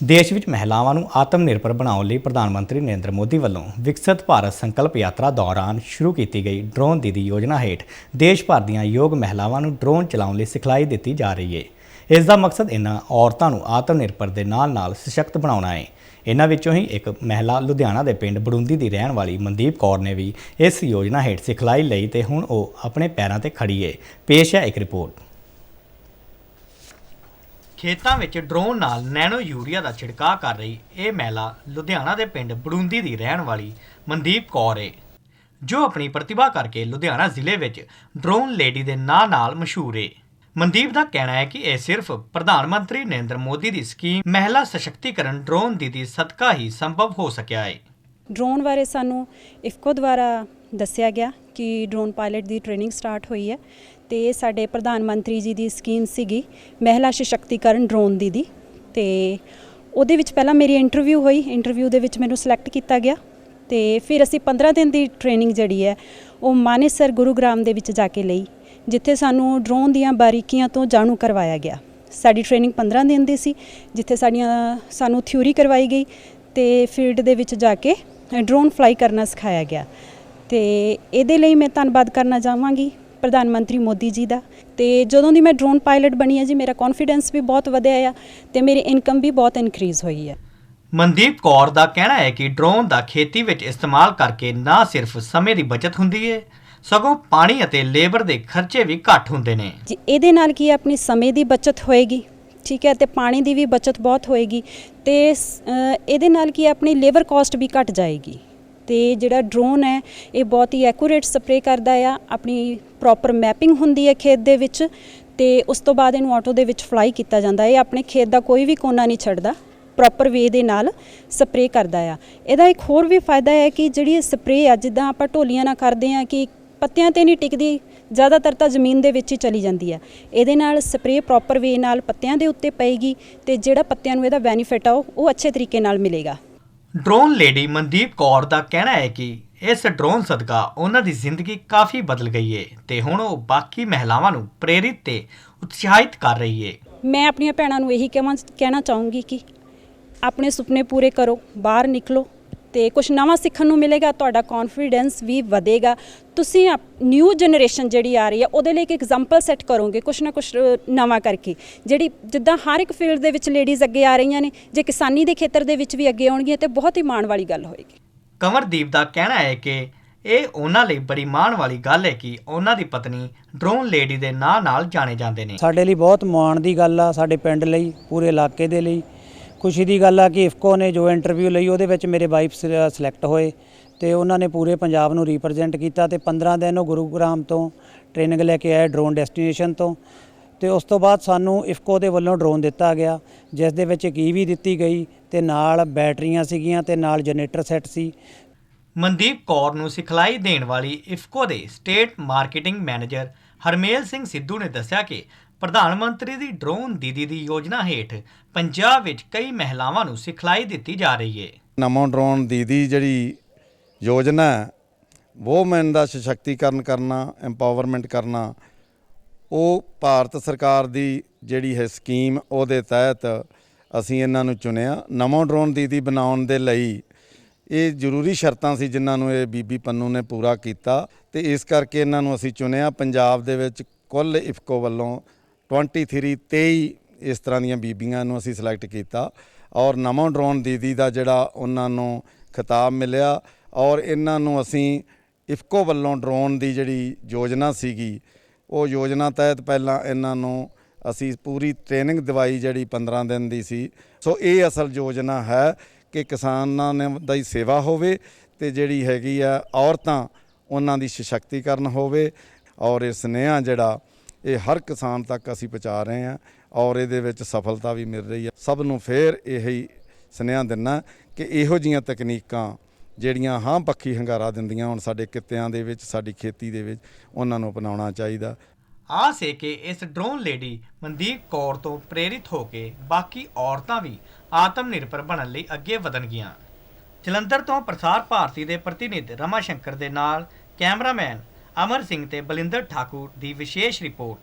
ਦੇਸ਼ ਵਿੱਚ ਮਹਿਲਾਵਾਂ ਨੂੰ ਆਤਮ ਨਿਰਭਰ ਬਣਾਉਣ ਲਈ ਪ੍ਰਧਾਨ ਮੰਤਰੀ ਨਰਿੰਦਰ ਮੋਦੀ ਵੱਲੋਂ ਵਿਕਸਿਤ ਭਾਰਤ ਸੰਕਲਪ ਯਾਤਰਾ ਦੌਰਾਨ ਸ਼ੁਰੂ ਕੀਤੀ ਗਈ ਡਰੋਨ ਦੀਦੀ ਯੋਜਨਾ ਹੇਠ ਦੇਸ਼ ਭਰ ਦੀਆਂ ਯੋਗ ਮਹਿਲਾਵਾਂ ਨੂੰ ਡਰੋਨ ਚਲਾਉਣ ਲਈ ਸਿਖਲਾਈ ਦਿੱਤੀ ਜਾ ਰਹੀ ਹੈ ਇਸ ਦਾ ਮਕਸਦ ਇਹਨਾਂ ਔਰਤਾਂ ਨੂੰ ਆਤਮ ਨਿਰਭਰ ਦੇ ਨਾਲ-ਨਾਲ ਸਸ਼ਕਤ ਬਣਾਉਣਾ ਹੈ ਇਹਨਾਂ ਵਿੱਚੋਂ ਹੀ ਇੱਕ ਮਹਿਲਾ ਲੁਧਿਆਣਾ ਦੇ ਪਿੰਡ ਬੜੁੰਦੀ ਦੀ ਰਹਿਣ ਵਾਲੀ ਮਨਦੀਪ ਕੌਰ ਨੇ ਵੀ ਇਸ ਯੋਜਨਾ ਹੇਠ ਸਿਖਲਾਈ ਲਈ ਤੇ ਹੁਣ ਉਹ ਆਪਣੇ ਪੈਰਾਂ ਤੇ ਖੜੀ ਹੈ ਪੇਸ਼ ਹੈ ਇੱਕ ਰਿਪੋਰਟ। ਖੇਤਾਂ ਵਿੱਚ ਡਰੋਨ ਨਾਲ ਨੈਨੋ ਯੂਰੀਆ ਦਾ ਛਿੜਕਾਅ ਕਰ ਰਹੀ ਇਹ ਮਹਿਲਾ ਲੁਧਿਆਣਾ ਦੇ ਪਿੰਡ ਬੜੁੰਦੀ ਦੀ ਰਹਿਣ ਵਾਲੀ ਮਨਦੀਪ ਕੌਰ ਹੈ ਜੋ ਆਪਣੀ ਪ੍ਰਤਿਭਾ ਕਰਕੇ ਲੁਧਿਆਣਾ ਜ਼ਿਲ੍ਹੇ ਵਿੱਚ ਡਰੋਨ ਲੇਡੀ ਦੇ ਨਾਂ ਨਾਲ ਮਸ਼ਹੂਰ ਹੈ ਮਨਦੀਪ ਦਾ ਕਹਿਣਾ ਹੈ ਕਿ ਇਹ ਸਿਰਫ ਪ੍ਰਧਾਨ ਮੰਤਰੀ ਨਰਿੰਦਰ ਮੋਦੀ ਦੀ ਸਕੀਮ ਮਹਿਲਾ ਸਸ਼ਕਤੀਕਰਨ ਡਰੋਨ ਦੀਦੀ ਸਦਕਾ ਹੀ ਸੰਭਵ ਹੋ ਸਕਿਆ ਹੈ ਡਰੋਨ ਬਾਰੇ ਸਾਨੂੰ ਇਫਕੋ ਦੁਆਰਾ ਦੱਸਿਆ ਗਿਆ ਕਿ ਡਰੋਨ ਪਾਇਲਟ ਦੀ ਟ੍ਰੇਨਿੰਗ ਸਟਾਰਟ ਹੋਈ ਹੈ। ਤੇ ਸਾਡੇ ਪ੍ਰਧਾਨ ਮੰਤਰੀ ਜੀ ਦੀ ਸਕੀਮ ਸੀਗੀ ਮਹਿਲਾ ਸਸ਼ਕਤੀਕਰਨ ਡਰੋਨ ਦੀ ਦੀ। ਤੇ ਉਹਦੇ ਵਿੱਚ ਪਹਿਲਾਂ ਮੇਰੀ ਇੰਟਰਵਿਊ ਹੋਈ, ਇੰਟਰਵਿਊ ਦੇ ਵਿੱਚ ਮੈਨੂੰ ਸਿਲੈਕਟ ਕੀਤਾ ਗਿਆ ਤੇ ਫਿਰ ਅਸੀਂ 15 ਦਿਨ ਦੀ ਟ੍ਰੇਨਿੰਗ ਜਿਹੜੀ ਹੈ, ਉਹ ਮਾਨੇਸਰ ਗੁਰੂਗ੍ਰਾਮ ਦੇ ਵਿੱਚ ਜਾ ਕੇ ਲਈ, ਜਿੱਥੇ ਸਾਨੂੰ ਡਰੋਨ ਦੀਆਂ ਬਾਰੀਕੀਆਂ ਤੋਂ ਜਾਣੂ ਕਰਵਾਇਆ ਗਿਆ। ਸਾਡੀ ਟ੍ਰੇਨਿੰਗ 15 ਦਿਨ ਦੀ ਸੀ, ਜਿੱਥੇ ਸਾਡੀਆਂ, ਸਾਨੂੰ ਥਿਊਰੀ ਕਰਵਾਈ ਗਈ ਤੇ ਫੀਲਡ ਦੇ ਵਿੱਚ ਜਾ ਕੇ ਡਰੋਨ ਫਲਾਈ ਕਰਨਾ ਸਿਖਾਇਆ ਗਿਆ। ਤੇ ਇਹਦੇ ਲਈ ਮੈਂ ਧੰਨਵਾਦ ਕਰਨਾ ਚਾਹਾਂਗੀ। ਪ੍ਰਧਾਨ ਮੰਤਰੀ ਮੋਦੀ ਜੀ ਦਾ। ਤੇ ਜਦੋਂ ਦੀ ਮੈਂ ਡਰੋਨ ਪਾਇਲਟ ਬਣੀ ਹੈ ਜੀ ਮੇਰਾ ਕੌਨਫੀਡੈਂਸ ਵੀ ਬਹੁਤ ਵਧਿਆ ਆ ਤੇ ਮੇਰੀ ਇਨਕਮ ਵੀ ਬਹੁਤ ਇਨਕਰੀਜ਼ ਹੋਈ ਹੈ ਮਨਦੀਪ ਕੌਰ ਦਾ ਕਹਿਣਾ ਹੈ ਕਿ ਡਰੋਨ ਦਾ ਖੇਤੀ ਵਿੱਚ ਇਸਤੇਮਾਲ ਕਰਕੇ ਨਾ ਸਿਰਫ ਸਮੇਂ ਦੀ ਬਚਤ ਹੁੰਦੀ ਹੈ ਸਗੋਂ ਪਾਣੀ ਅਤੇ ਲੇਬਰ ਦੇ ਖਰਚੇ ਵੀ ਘੱਟ ਹੁੰਦੇ ਨੇ। ਜੀ ਇਹਦੇ ਨਾਲ ਕੀ ਆਪਣੀ ਸਮੇਂ ਦੀ ਬਚਤ ਹੋਏਗੀ ਠੀਕ ਹੈ ਤੇ ਪਾਣੀ ਦੀ ਵੀ ਬਚਤ ਬਹੁਤ ਹੋਏਗੀ ਤੇ ਇਹਦੇ ਨਾਲ ਕੀ ਆਪਣੀ ਲੇਬਰ ਕਾਸਟ ਵੀ ਘਟ ਜਾਏਗੀ। ਤੇ ਜਿਹੜਾ ਡਰੋਨ ਹੈ, ਇਹ ਬਹੁਤ ਹੀ ਐਕੂਰੇਟ ਸਪਰੇ ਕਰਦਾ ਆ। ਆਪਣੀ ਪ੍ਰੋਪਰ ਮੈਪਿੰਗ ਹੁੰਦੀ ਹੈ ਖੇਤ ਦੇ ਵਿੱਚ ਤੇ ਉਸ ਤੋਂ ਬਾਅਦ ਇਹਨੂੰ ਆਟੋ ਦੇ ਵਿੱਚ ਫਲਾਈ ਕੀਤਾ ਜਾਂਦਾ। ਇਹ ਆਪਣੇ ਖੇਤ ਦਾ ਕੋਈ ਵੀ ਕੋਨਾ ਨਹੀਂ ਛੱਡਦਾ। ਪ੍ਰੋਪਰ ਵੇ ਦੇ ਨਾਲ ਸਪਰੇ ਕਰਦਾ ਆ। ਇਹਦਾ ਇੱਕ ਹੋਰ ਵੀ ਫਾਇਦਾ ਹੈ ਕਿ ਜਿਹੜੀ ਸਪਰੇ ਆ, ਜਿੱਦਾਂ ਆਪਾਂ ਢੋਲੀਆਂ ਨਾਲ ਕਰਦੇ ਆ ਕਿ ਪੱਤਿਆਂ ਤੇ ਨਹੀਂ ਟਿਕਦੀ, ਜ਼ਿਆਦਾਤਰ ਤਾਂ ਜ਼ਮੀਨ ਦੇ ਵਿੱਚ ਹੀ ਚਲੀ ਜਾਂਦੀ ਆ। ਇਹਦੇ ਨਾਲ ਸਪਰੇ ਪ੍ਰੋਪਰ ਵੇ ਨਾਲ ਪੱਤਿਆਂ ਦੇ ਉੱਤੇ ਪਏਗੀ ਤੇ ਜਿਹੜਾ ਪੱਤਿਆਂ ਨੂੰ ਇਹਦਾ ਬੈਨੀਫਿਟ ਆ ਉਹ ਅੱਛੇ ਤਰੀਕੇ ਨਾਲ ਮਿਲੇਗਾ। ਡਰੋਨ ਲੇਡੀ ਮਨਦੀਪ ਕੌਰ ਦਾ ਕਹਿਣਾ ਹੈ ਕਿ ਇਸ ਡਰੋਨ ਸਦਕਾ ਉਹਨਾਂ ਦੀ ਜ਼ਿੰਦਗੀ ਕਾਫੀ ਬਦਲ ਗਈ ਹੈ ਤੇ ਹੁਣ ਉਹ ਬਾਕੀ ਮਹਿਲਾਵਾਂ ਨੂੰ ਪ੍ਰੇਰਿਤ ਤੇ ਉਤਸ਼ਾਹਿਤ ਕਰ ਰਹੀ ਹੈ ਮੈਂ ਆਪਣੀਆਂ ਭੈਣਾਂ ਨੂੰ ਇਹੀ ਕਹਾਂ ਕਹਿਣਾ ਚਾਹੂੰਗੀ ਕਿ ਆਪਣੇ ਸੁਪਨੇ ਪੂਰੇ ਕਰੋ, ਬਾਹਰ ਨਿਕਲੋ ਤੇ ਕੁਝ ਨਵਾਂ ਸਿੱਖਣ ਨੂੰ ਮਿਲੇਗਾ ਤੁਹਾਡਾ ਕੌਨਫੀਡੈਂਸ ਵੀ ਵਧੇਗਾ। ਤੁਸੀਂ ਨਿਊ ਜਨਰੇਸ਼ਨ ਜਿਹੜੀ ਆ ਰਹੀ ਹੈ ਉਹਦੇ ਲਈ ਇੱਕ ਐਗਜ਼ਾਮਪਲ ਸੈੱਟ ਕਰੋਗੇ ਕੁਝ ਨਾ ਕੁਝ ਨਵਾਂ ਕਰਕੇ। ਜਿਹੜੀ ਜਿੱਦਾਂ ਹਰ ਇੱਕ ਫੀਲਡ ਦੇ ਵਿੱਚ ਲੇਡੀਜ਼ ਅੱਗੇ ਆ ਰਹੀਆਂ ਨੇ ਜੇ ਕਿਸਾਨੀ ਦੇ ਖੇਤਰ ਦੇ ਵਿੱਚ ਵੀ ਅੱਗੇ ਆਉਣਗੀਆਂ ਤੇ ਬਹੁਤ ਹੀ ਮਾਣ ਵਾਲੀ ਗੱਲ ਹੋਏਗੀ। ਕੰਵਰਦੀਪ ਦਾ ਕਹਿਣਾ ਹੈ ਕਿ ਇਹ ਉਹਨਾਂ ਲਈ ਬੜੀ ਮਾਣ ਵਾਲੀ ਗੱਲ ਹੈ ਕਿ ਉਹਨਾਂ ਦੀ ਪਤਨੀ ਡਰੋਨ ਲੇਡੀ ਦੇ ਨਾਂ ਨਾਲ ਜਾਣੇ ਜਾਂਦੇ ਨੇ। ਸਾਡੇ ਲਈ ਬਹੁਤ ਮਾਣ ਦੀ ਗੱਲ ਆ ਸਾਡੇ ਪਿੰਡ ਲਈ ਪੂਰੇ ਇਲਾਕੇ ਦੇ ਲਈ। ਖੁਸ਼ੀ ਦੀ ਗੱਲ ਆ ਕਿ ਇਫਕੋ ਨੇ ਜੋ ਇੰਟਰਵਿਊ ਲਈ, ਉਹਦੇ ਵਿੱਚ ਮੇਰੇ ਵਾਈਫ ਸਿਲੈਕਟ ਹੋਏ ਤੇ ਉਹਨਾਂ ਨੇ ਪੂਰੇ ਪੰਜਾਬ ਨੂੰ ਰਿਪਰੈਜ਼ੈਂਟ ਕੀਤਾ ਤੇ 15 ਦਿਨ ਉਹ ਗੁਰੂਗ੍ਰਾਮ ਤੋਂ ਟ੍ਰੇਨਿੰਗ ਲੈ ਕੇ ਆਏ ਡਰੋਨ ਡੈਸਟੀਨੇਸ਼ਨ ਤੋਂ ਤੇ ਉਸ ਤੋਂ ਬਾਅਦ ਸਾਨੂੰ ਇਫਕੋ ਦੇ ਵੱਲੋਂ ਡਰੋਨ ਦਿੱਤਾ ਗਿਆ, ਜਿਸ ਦੇ ਵਿੱਚ ਕੀ e ਵੀ ਦਿੱਤੀ ਗਈ ਤੇ ਨਾਲ ਬੈਟਰੀਆਂ ਸੀਗੀਆਂ ਤੇ ਨਾਲ ਜਨਰੇਟਰ ਸੈੱਟ ਸੀ ਮਨਦੀਪ ਕੌਰ ਨੂੰ ਸਿਖਲਾਈ ਦੇਣ ਵਾਲੀ ਇਫਕੋ ਦੇ state marketing manager Harmel Singh Sidhu ਨੇ ਦੱਸਿਆ ਕਿ ਪ੍ਰਧਾਨ ਮੰਤਰੀ ਦੀ ਡਰੋਨ ਦੀਦੀ ਦੀ ਯੋਜਨਾ ਹੇਠ ਪੰਜਾਬ ਵਿੱਚ ਕਈ ਮਹਿਲਾਵਾਂ ਨੂੰ ਸਿਖਲਾਈ ਦਿੱਤੀ ਜਾ ਰਹੀ ਹੈ ਨਮੋ ਡਰੋਨ ਦੀਦੀ ਜਿਹੜੀ ਯੋਜਨਾ ਹੈ ਵੋਮਨ ਦਾ ਸਸ਼ਕਤੀਕਰਨ ਕਰਨਾ ਐਮਪਾਵਰਮੈਂਟ ਕਰਨਾ, ਉਹ ਭਾਰਤ ਸਰਕਾਰ ਦੀ ਜਿਹੜੀ ਹੈ ਸਕੀਮ ਉਹਦੇ ਤਹਿਤ ਅਸੀਂ ਇਹਨਾਂ ਨੂੰ ਚੁਣਿਆ। ਨਮੋ ਡਰੋਨ ਦੀਦੀ ਬਣਾਉਣ ਦੇ ਲਈ ਇਹ ਜ਼ਰੂਰੀ ਸ਼ਰਤਾਂ ਸੀ ਜਿਨ੍ਹਾਂ ਨੂੰ ਇਹ ਬੀਬੀ ਪੰਨੂ ਨੇ ਪੂਰਾ ਕੀਤਾ ਤੇ ਇਸ ਕਰਕੇ ਇਹਨਾਂ ਨੂੰ ਅਸੀਂ ਚੁਣਿਆ ਪੰਜਾਬ ਦੇ ਵਿੱਚ ਕੁੱਲ ਇਫਕੋ ਵੱਲੋਂ 23 23 ਇਸ ਤਰ੍ਹਾਂ ਦੀਆਂ ਬੀਬੀਆਂ ਨੂੰ ਅਸੀਂ ਸਿਲੈਕਟ ਕੀਤਾ ਔਰ ਨਮੋ ਡਰੋਨ ਦੀਦੀ ਦਾ ਜਿਹੜਾ ਉਹਨਾਂ ਨੂੰ ਖਿਤਾਬ ਮਿਲਿਆ ਔਰ ਇਹਨਾਂ ਨੂੰ ਅਸੀਂ ਇਫਕੋ ਵੱਲੋਂ ਡਰੋਨ ਦੀ ਜਿਹੜੀ ਯੋਜਨਾ ਸੀਗੀ, ਉਹ ਯੋਜਨਾ ਤਹਿਤ ਪਹਿਲਾਂ ਇਹਨਾਂ ਨੂੰ ਅਸੀਂ ਪੂਰੀ ਟ੍ਰੇਨਿੰਗ ਦਿਵਾਈ ਜਿਹੜੀ 15 ਦਿਨ ਦੀ ਸੀ। ਸੋ ਇਹ ਅਸਲ ਯੋਜਨਾ ਹੈ ਕਿ ਕਿਸਾਨਾਂ ਨੇ ਦਾ ਹੀ ਸੇਵਾ ਹੋਵੇ ਤੇ ਜਿਹੜੀ ਹੈਗੀ ਆ ਔਰਤਾਂ, ਉਹਨਾਂ ਦੀ ਸਸ਼ਕਤੀਕਰਨ ਹੋਵੇ ਔਰ ਇਹ ਸੁਨੇਹਾ ਜਿਹੜਾ ਇਹ ਹਰ ਕਿਸਾਨ ਤੱਕ ਅਸੀਂ ਪਹੁੰਚਾ ਰਹੇ ਹਾਂ ਔਰ ਇਹਦੇ ਵਿੱਚ ਸਫਲਤਾ ਵੀ ਮਿਲ ਰਹੀ ਹੈ ਸਭ ਨੂੰ ਫੇਰ ਇਹੀ ਸੁਨੇਹਾ ਦਿੰਨਾ ਕਿ ਇਹੋ ਜੀਆਂ ਤਕਨੀਕਾਂ ਜਿਹੜੀਆਂ ਹਾਂ ਪੱਖੀ ਹੰਗਾਰਾ ਦਿੰਦੀਆਂ ਹੁਣ ਸਾਡੇ ਕਿੱਤਿਆਂ ਦੇ ਵਿੱਚ, ਸਾਡੀ ਖੇਤੀ ਦੇ ਵਿੱਚ, ਉਹਨਾਂ ਨੂੰ ਅਪਣਾਉਣਾ ਚਾਹੀਦਾ। ਆ ਸੇ ਕਿ ਇਸ ਡਰੋਨ ਲੇਡੀ ਮਨਦੀਪ ਕੌਰ ਤੋਂ ਪ੍ਰੇਰਿਤ ਹੋ ਕੇ ਬਾਕੀ ਔਰਤਾਂ ਵੀ ਆਤਮ ਨਿਰਭਰ ਬਣਨ ਲਈ ਅੱਗੇ ਵਧਣਗੀਆਂ ਜਲੰਧਰ ਤੋਂ ਪ੍ਰਸਾਰ ਭਾਰਤੀ ਦੇ ਪ੍ਰਤੀਨਿਧ ਰਮਾ ਸ਼ੰਕਰ ਦੇ ਨਾਲ ਕੈਮਰਾਮੈਨ ਅਮਰ ਸਿੰਘ ਤੇ ਬਲਿੰਦਰ ਠਾਕੁਰ ਦੀ ਵਿਸ਼ੇਸ਼ ਰਿਪੋਰਟ।